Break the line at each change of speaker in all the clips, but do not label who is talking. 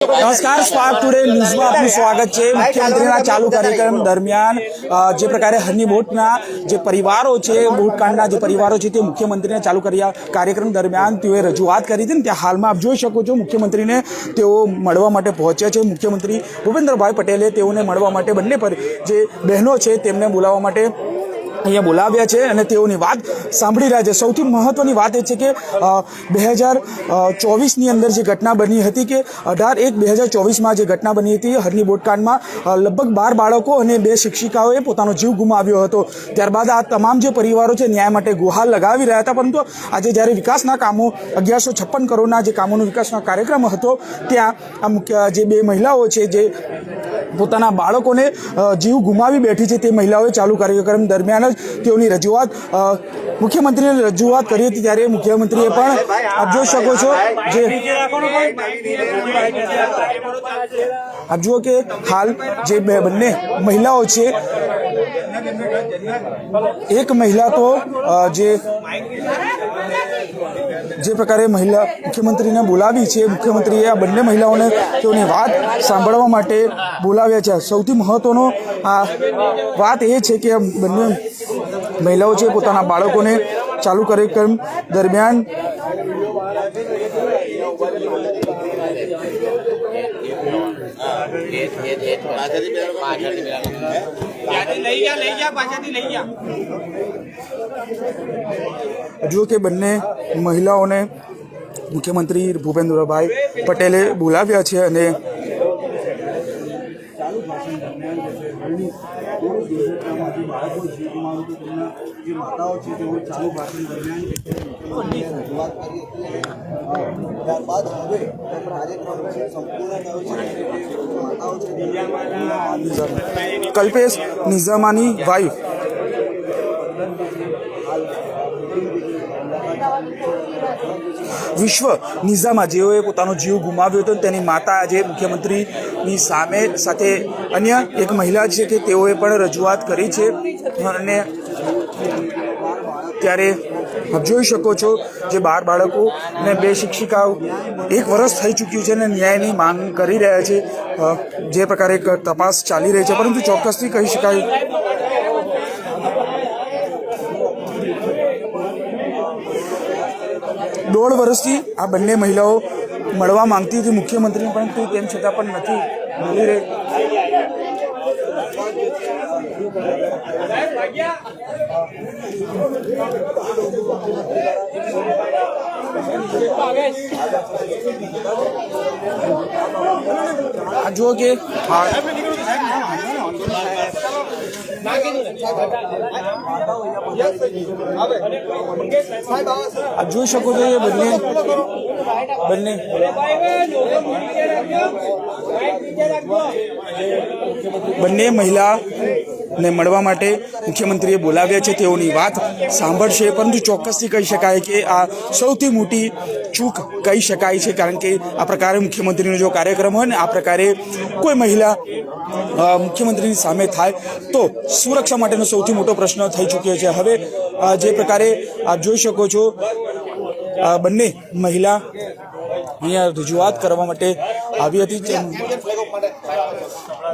નમસ્કાર, spark today ન્યૂઝમાં આપનું સ્વાગત છે. મુખ્યમંત્રીના ચાલુ કાર્યક્રમ દરમિયાન જે પ્રકારે હની બોટના જે પરિવારો છે, બોટકાંડના જે પરિવારો છે, તે મુખ્યમંત્રીને ચાલુ કર્યા કાર્યક્રમ દરમિયાન તેઓએ રજૂઆત કરી હતી ને ત્યાં હાલમાં આપ જોઈ શકો છો, મુખ્યમંત્રીને તેઓ મળવા માટે પહોંચ્યા છે. મુખ્યમંત્રી ભૂપેન્દ્રભાઈ પટેલે તેઓને મળવા માટે બંને પર જે બહેનો છે તેમને બોલાવવા માટે અહીંયા બોલાવ્યા છે અને તેઓની વાત સાંભળી રહ્યા છે. સૌથી મહત્વની વાત એ છે કે બે હજાર ચોવીસની અંદર જે ઘટના બની હતી કે અઢાર એક બે હજાર ચોવીસમાં જે ઘટના બની હતી હરની બોટકાંડમાં લગભગ બાર બાળકો અને બે શિક્ષિકાઓએ પોતાનો જીવ ગુમાવ્યો હતો. ત્યારબાદ આ તમામ જે પરિવારો છે ન્યાય માટે ગુહાર લગાવી રહ્યા હતા, પરંતુ આજે જ્યારે વિકાસના કામો અગિયારસો છપ્પન કરોડના જે કામોનો વિકાસનો કાર્યક્રમ હતો, ત્યાં આ મુખ્ય જે બે મહિલાઓ છે જે પોતાના બાળકોને જીવ ગુમાવી બેઠી છે તે મહિલાઓએ ચાલુ કાર્યક્રમ દરમિયાન જ તેઓની રજૂઆત મુખ્યમંત્રીને રજૂઆત કરી હતી ત્યારે મુખ્યમંત્રીએ પણ આપ જોઈ શકો છો જે આપ જુઓ કે હાલ જે બંને મહિલાઓ છે એક મહિલા તો જે જે પ્રકારે મહિલા મુખ્યમંત્રીને બોલાવી છે, મુખ્યમંત્રીએ આ બંને મહિલાઓને તેઓની વાત સાંભળવા માટે બોલાવ્યા છે. સૌથી મહત્વનો આ વાત એ છે કે બંને મહિલાઓ છે, પોતાના બાળકોને ચાલુ કાર્યક્રમ દરમિયાન જુઓ કે બંને મહિલાઓને મુખ્યમંત્રી ભૂપેન્દ્રભાઈ પટેલે બોલાવ્યા છે અને
જે માતાઓ છે તેઓ ચાલુ ભાષણ દરમિયાન રજૂઆત કરી હતી ત્યારબાદ હવે કાર્યક્રમ છે સંપૂર્ણ થયો છે. માતાઓ છે
કલ્પેશ નિઝામાની વાઇફ વિશ્વ નિઝામા જેઓએ પોતાનો જીવ ગુમાવ્યો હતો તેની માતા આજે મુખ્યમંત્રીની સામે સાથે અન્ય એક મહિલા છે કે તેઓએ પણ રજૂઆત કરી છે. અને ત્યારે આપ જોઈ શકો છો જે બાર બાળકો અને બે શિક્ષિકાઓ એક વર્ષ થઈ ચૂક્યું છે અને ન્યાયની માંગ કરી રહ્યા છે. જે પ્રકારે તપાસ ચાલી રહી છે. પરંતુ ચોક્કસથી કહી શકાય દોઢ વર્ષથી આ બંને મહિલાઓ મળવા માંગતી હતી. મુખ્યમંત્રીને પરંતુ તેમ છતાં પણ નથી મળી રહી. આ જુઓ કે હા આપ જોઈ શકો છો એ બંને. બંને. બંને મહિલાને મળવા માટે મુખ્યમંત્રીએ બોલાવ્યા છે તેઓની વાત સાંભળશે, પરંતુ ચોક્કસથી કહી શકાય કે આ સૌથી મોટી ચૂક કહી શકાય છે, કારણ કે આ પ્રકારે મુખ્યમંત્રીનો જો કાર્યક્રમ હોય ને, આ પ્રકારે કોઈ મહિલા મુખ્યમંત્રીની સામે થાય, તો સુરક્ષા માટેનો સૌથી મોટો પ્રશ્ન થઈ ચૂક્યો છે. હવે જે પ્રકારે આપ જોઈ શકો છો બંને મહિલા અહીંયા રજૂઆત કરવા માટે આવી હતી.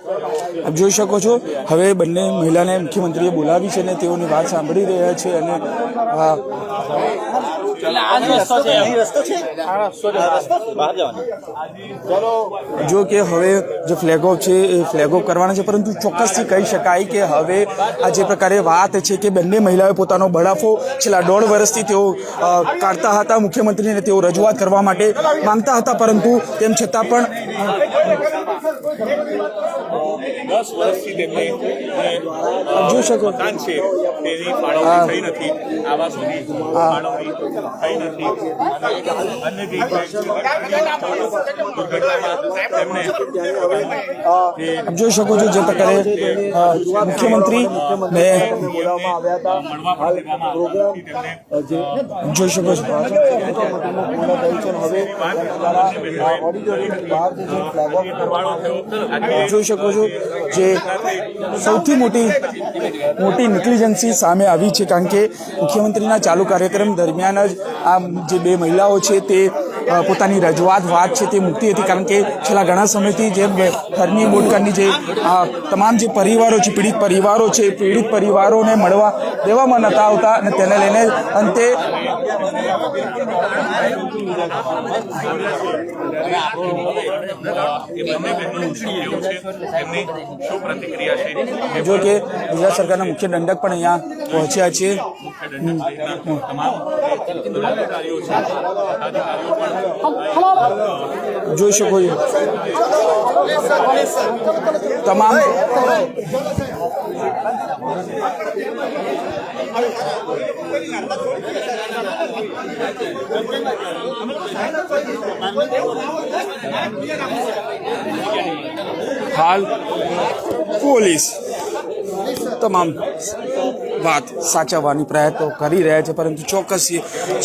આપ જોઈ શકો છો, હવે બંને મહિલાને મુખ્યમંત્રીએ બોલાવી છે અને તેઓની વાત સાંભળી રહ્યા છે અને જો કે હવે જે ફ્લેગ ઓફ છે એ ફ્લેગ ઓફ કરવાના છે પરંતુ ચોક્કસથી કહી શકાય કે હવે આ જે પ્રકારે વાત છે કે બંને મહિલાઓએ પોતાનો બળાફો છેલ્લા દોઢ વર્ષથી તેઓ કાઢતા હતા મુખ્યમંત્રીને તેઓ રજૂઆત કરવા માટે માંગતા હતા પરંતુ તેમ છતાં પણ
દસ વર્ષથી તેમને
જોઈ શકો
છે. તેની ફાળવણી થઈ નથી. આવાસોની ફાળવણી થઈ નથી અન્ય જે
આપ જોઈ શકો છો જે પ્રકારે મુખ્યમંત્રી ને જોઈ શકો છો
પૂર્ણ થયું છે હવે આ બહાર જે ફ્લેગ ઓફ
ફરવાડો
જોઈ શકો છો જે સૌથી મોટી મોટી નિગ્લિજન્સી સામે આવી છે કારણ કે મુખ્યમંત્રીના ચાલુ કાર્યક્રમ દરમિયાન જ આ જે બે મહિલાઓ છે તે પોતાની રજૂઆત, વાત છે તે મૂકતી હતી કારણ કે છેલ્લા ઘણા સમયથી જે હરની બોટકાની જે આ તમામ જે પરિવારો છે, પીડિત પરિવારો છે એ પીડિત પરિવારોને મળવા દેવામાં નતા આવતા અને તેને લઈને અંતે
એ બંને બહેનોનું શું કેવું છે તેમની શું પ્રતિક્રિયા છે
જો કે ગુજરાત સરકારના મુખ્ય દંડક પણ અહીંયા પહોંચ્યા છે.
તમામ પદાધિકારીઓ છે અધિકારીઓ
જોઈ શકો છો તમામ હાલ પોલીસ તમામ વાત સાચવવાની પ્રયત્નો કરી રહ્યા છે, પરંતુ ચોક્કસ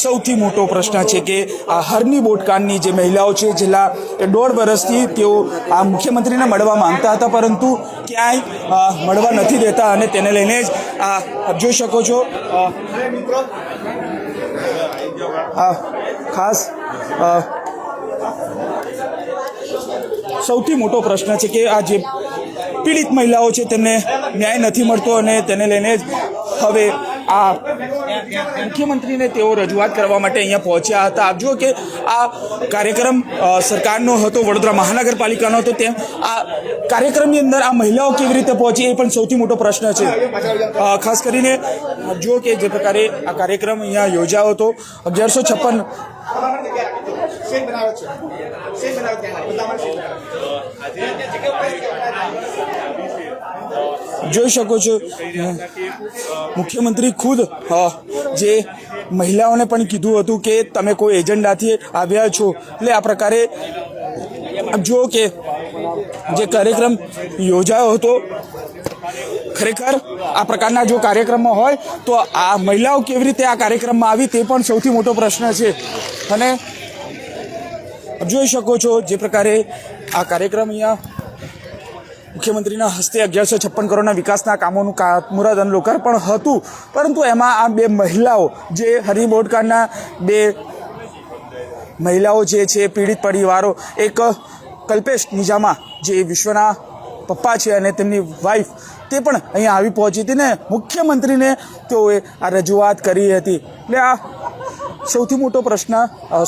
સૌથી મોટો પ્રશ્ન છે કે આ હરની બોટકાનની જે મહિલાઓ છે છેલ્લા દોઢ વર્ષથી તેઓ આ મુખ્યમંત્રીને મળવા માંગતા હતા, પરંતુ ક્યાંય મળવા નથી દેતા અને તેને લઈને જ આ જોઈ શકો છો ખાસ સૌથી મોટો પ્રશ્ન છે કે આ જે પીડિત મહિલાઓ છે, તેમને ન્યાય નથી મળતો અને તેને લઈને જ હવે આ મુખ્યમંત્રીને તેઓ રજૂઆત કરવા માટે અહીંયા પહોંચ્યા હતા. આપ જુઓ કે આ કાર્યક્રમ સરકારનો હતો, વડોદરા મહાનગરપાલિકાનો હતો, તેમ આ કાર્યક્રમની અંદર આ મહિલાઓ કેવી રીતે પહોંચી એ પણ સૌથી મોટો પ્રશ્ન છે. ખાસ કરીને જુઓ કે જે પ્રકારે આ કાર્યક્રમ અહીંયા યોજાયો હતો. અગિયારસો છપ્પન જોઈ શકો છો. મુખ્યમંત્રી ખુદ જે મહિલાઓને પણ કીધું હતું કે તમે કોઈ એજન્ડાથી આવ્યા છો. એટલે આ પ્રકારે જો કે જે કાર્યક્રમ યોજાયો હતો, ખરેખર આ પ્રકારના જો કાર્યક્રમો હોય, તો આ મહિલાઓ કેવી રીતે આ કાર્યક્રમમાં આવી તે પણ સૌથી મોટો પ્રશ્ન છે. અને જોઈ શકો છો જે પ્રકારે આ કાર્યક્રમ અહીંયા મુખ્યમંત્રીના હસ્તે અગિયારસો છપ્પન કરોડના વિકાસના કામોનું ખાતમુહૂર્ત અને લોકાર્પણ હતું. પરંતુ એમાં આ બે મહિલાઓ જે હરિ બોડકાના બે મહિલાઓ જે છે, પીડિત પરિવારો, એક કલ્પેશ નિજામા જે વિશ્વના પપ્પા છે અને તેમની વાઈફ તે પણ અહીંયા આવી પહોંચી હતી ને મુખ્યમંત્રીને તેઓએ આ રજૂઆત કરી હતી. એટલે આ સૌથી મોટો પ્રશ્ન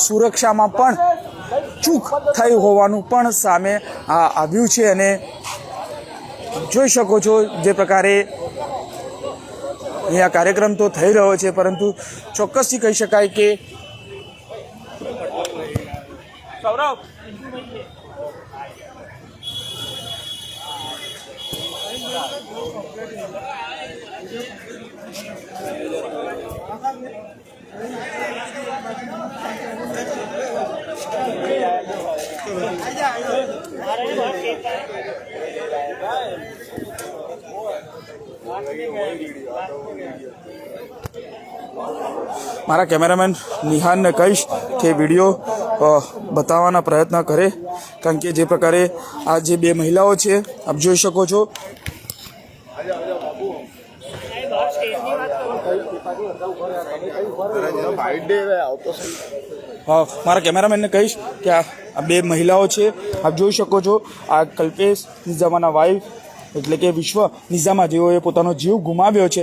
સુરક્ષામાં પણ ચૂક થઈ હોવાનું પણ સામે આવ્યું છે અને જોઈ શકો છો જે પ્રકારે અહીંયા કાર્યક્રમ તો થઈ રહ્યો છે, પરંતુ ચોક્કસથી કહી શકાય કે
સૌરભ
મારા કેમેરામેન નિહાનને કહીશ કે વીડિયો બતાવવાના પ્રયત્ન કરે, કારણ કે જે પ્રકારે આ જે બે મહિલાઓ છે, આપ જોઈ શકો છો. મારા કેમેરામેનને કહીશ કે આ બે મહિલાઓ છે, આપ જોઈ શકો છો. આ કલ્પેશ જમાના વાઈફ એટલે કે વિશ્વ નિઝામા જેઓએ પોતાનો જીવ ગુમાવ્યો છે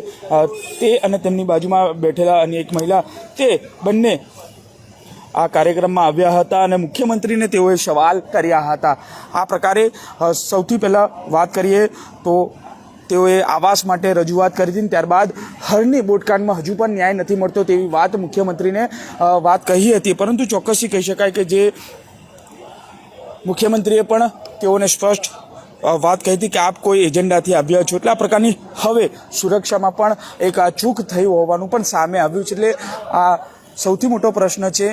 તે અને તેમની બાજુમાં બેઠેલા અન્ય એક મહિલા, તે બંને આ કાર્યક્રમમાં આવ્યા હતા અને મુખ્યમંત્રીને તેઓએ સવાલ કર્યા હતા. આ પ્રકારે સૌથી પહેલાં વાત કરીએ તો તેઓએ આવાસ માટે રજૂઆત કરી હતી અને ત્યારબાદ હરની બોટકાંડમાં હજુ પણ ન્યાય નથી મળતો તેવી વાત મુખ્યમંત્રીને વાત કહી હતી. પરંતુ ચોક્કસથી કહી શકાય કે જે મુખ્યમંત્રીએ પણ તેઓને સ્પષ્ટ વાત કહી હતી કે આપ કોઈ એજન્ડાથી આવ્યા છો. એટલે આ પ્રકારની હવે સુરક્ષામાં પણ એક ચૂક થઈ હોવાનું પણ સામે આવ્યું છે. એટલે આ સૌથી મોટો પ્રશ્ન છે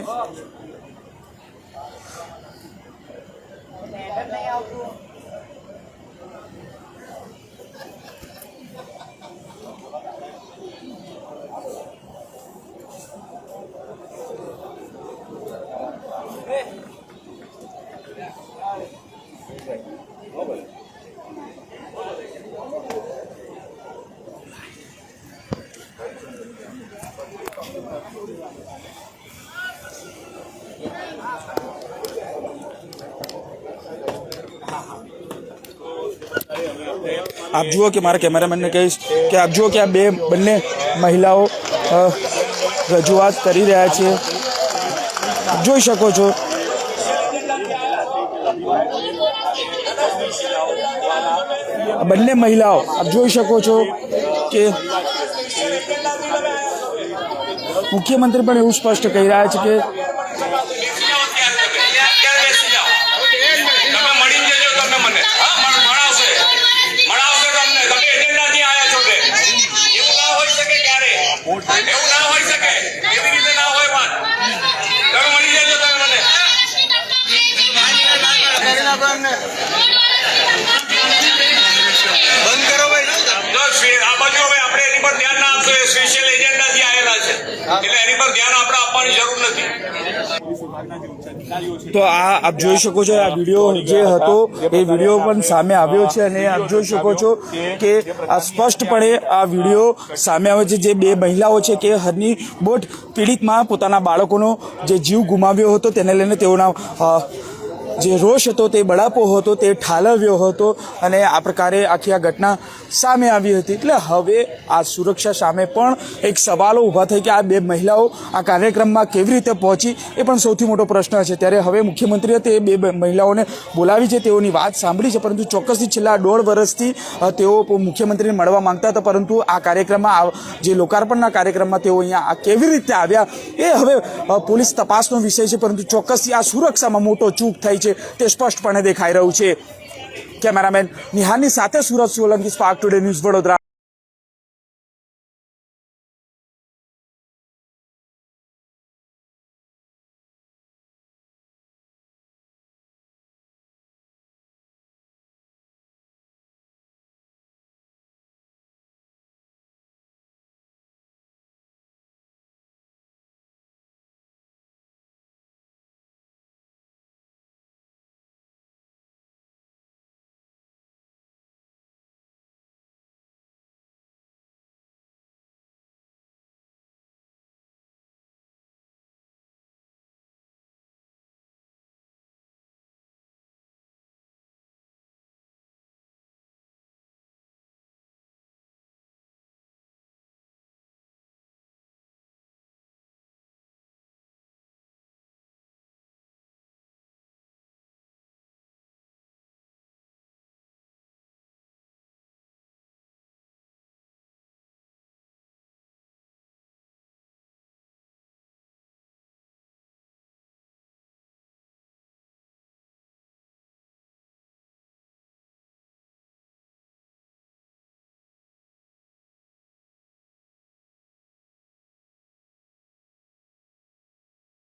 આપ જુઓ કે મારા કેમેરામેનને કહીશ કે આપ જુઓ કે આ બે બંને મહિલાઓ રજૂઆત કરી રહ્યા છે. જોઈ શકો છો. બંને મહિલાઓ, આપ જોઈ શકો છો કે મુખ્યમંત્રી પણ એવું સ્પષ્ટ કહી રહ્યા છે કે
તો આ
આપ જોઈ શકો છો, આ વીડિયો જે હતો, એ વીડિયો પણ સામે આવ્યો છે અને આપ જોઈ શકો છો કે આ સ્પષ્ટપણે આ વીડિયો સામે આવે છે. જે બે મહિલાઓ છે કે હરની બોટ પીડિતમાં પોતાના બાળકોનો જે જીવ ગુમાવ્યો હતો, તેને લઈને તેઓના જે રોષ હતો તે બળાપો હતો, તે ઠાલવ્યો હતો અને આ પ્રકારે આખી આ ઘટના સામે આવી હતી. એટલે હવે આ સુરક્ષા સામે પણ એક સવાલો ઊભા થઈ કે આ બે મહિલાઓ આ કાર્યક્રમમાં કેવી રીતે પહોંચી, એ પણ સૌથી મોટો પ્રશ્ન છે. ત્યારે હવે મુખ્યમંત્રીએ તે બે મહિલાઓને બોલાવી છે, તેઓની વાત સાંભળી છે, પરંતુ ચોક્કસથી છેલ્લા દોઢ વર્ષથી તેઓ મુખ્યમંત્રીને મળવા માંગતા હતા, પરંતુ આ કાર્યક્રમમાં જે લોકાર્પણના કાર્યક્રમમાં તેઓ અહીંયા આ કેવી રીતે આવ્યા, એ હવે પોલીસ તપાસનો વિષય છે, પરંતુ ચોક્કસથી આ સુરક્ષામાં મોટો ચૂક થઈ છે તે સ્પષ્ટપણે દેખાઈ રહ્યું છે. કેમેરામેન નિહાલની સાથે Surat Solanki spark today news Vadodara.